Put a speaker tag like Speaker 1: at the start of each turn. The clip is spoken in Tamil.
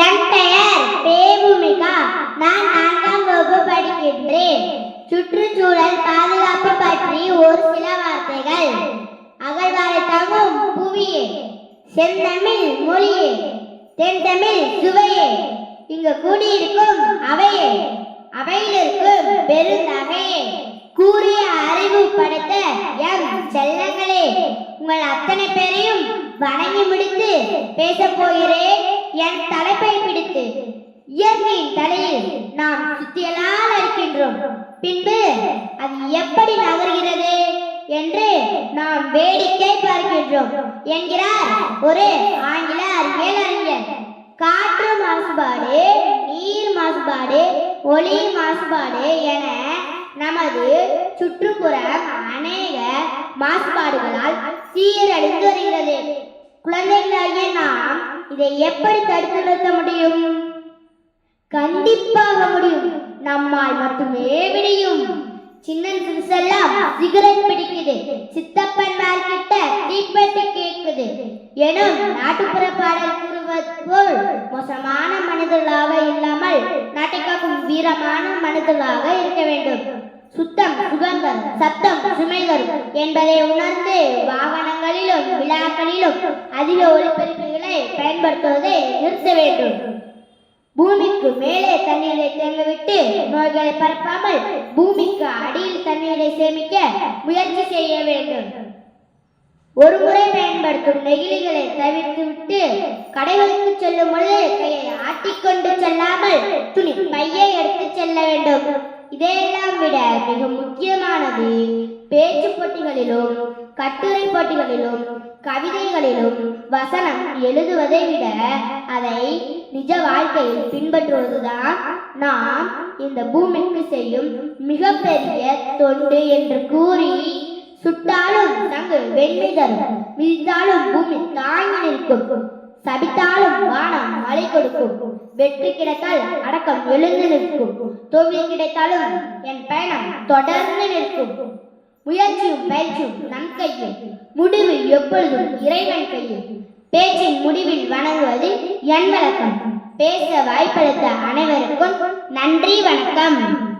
Speaker 1: என் பெயர் பேபூமிகா நான் நான்காம் வகுப்பு படிக்கின்றேன். சுற்றுச்சூழல் பாதுகாப்பு பற்றி ஒரு சில வார்த்தைகள். அகழ்வாரை தங்கும் புவியே செந்தமிழ் மொழியே தென்தமிழ் சுவையே. இங்கு கூடியிருக்கும் அவையே அவையில் இருக்கும் பெருந்தகையே கூறிய அறிவு படைத்த எம் செல்லங்களே உங்கள் அத்தனை பேரையும் வணங்கி முடித்து பேசப் போகிறேன். என் தலைப்பை பிடித்து. இயற்கையின் தலையில் நாம் சுத்தியலால் இருக்கின்றோம் பின்பு அது எப்படி நகர்கிறது என்று நாம் வேடிக்கை பார்க்கின்றோம் என்கிறார் ஒரு ஆங்கில அறிவியல் அறிஞர். காற்று மாசுபாடு நீர் மாசுபாடு ஒளி மாசுபாடு என நமது சுற்றுப்புறம் அநேக மாசுபாடுகளால் சீரழிந்து வருகிறது. குழந்தைகளாகிய நாம் இதை எப்படி தடுத்து நிறுத்த முடியும்? கண்டிப்பாக முடியும். நம்மால் மட்டுமே முடியும் சின்ன சிறுசெல்லாம் சிகரெட் பிடிக்குது. சித்தப்பன் மார்க்கிட்ட தீப்பெட்டி கேட்குது எனும் நாட்டுப்புற பாடல் கூறுவது போல் மோசமான மனிதர்களாக இல்லாமல் நாட்டை காக்கும் வீரமான மனிதர்களாக இருக்க வேண்டும். சுத்தம் சுகந்தம் சத்தம் சுமைகள் என்பதை உணர்ந்து வாகனங்கள் விழாக்களிலும் அதிக ஒலிபெருக்கிகளை பயன்படுத்துவதை நிறுத்த வேண்டும். பூமிக்கு மேலே தண்ணீரை தேங்கவிட்டு நோய்களை பரப்பாமல் பூமிக்கு அடியில் தண்ணீரை சேமிக்க முயற்சி செய்ய வேண்டும். ஒரு முறை பயன்படுத்தும் நெகிழிகளை தவிர்த்துவிட்டு கடைகளுக்கு செல்லும் பொழுது கையை ஆட்டிக்கொண்டு செல்லாமல் துணி பையை எடுத்து செல்ல வேண்டும். இதையெல்லாம் விட மிக முக்கியமானது பேச்சு போட்டிகளிலும் கட்டுரை போட்டிகளிலும் கவிதைகளிலும் வசனம் எழுதுவதை விட அதை நிஜ வாழ்க்கையில் பின்பற்றுவதுதான் நாம் இந்த பூமிக்கு செய்யும் மிகப்பெரிய தொண்டு என்று கூறி சுட்டாலும் தங்கள் வெண்மை தரும் மிதித்தாலும் பூமி தாங்கி நிற்கும். சபித்தாலும் வானம் மழை கொடுக்கும். வெற்றி கிடைத்தால் அடக்கம் எழுந்து நிற்கும். தோல்வி கிடைத்தாலும் என் பயணம் தொடர்ந்து நிற்கும். முயற்சியும் பயிற்சியும் நம் கையில். முடிவு எப்பொழுதும் இறைவன் கையில். பேச்சின் முடிவில் வணங்குவது என் வழக்கம். பேச வாய்ப்பளித்த அனைவருக்கும் நன்றி வணக்கம்.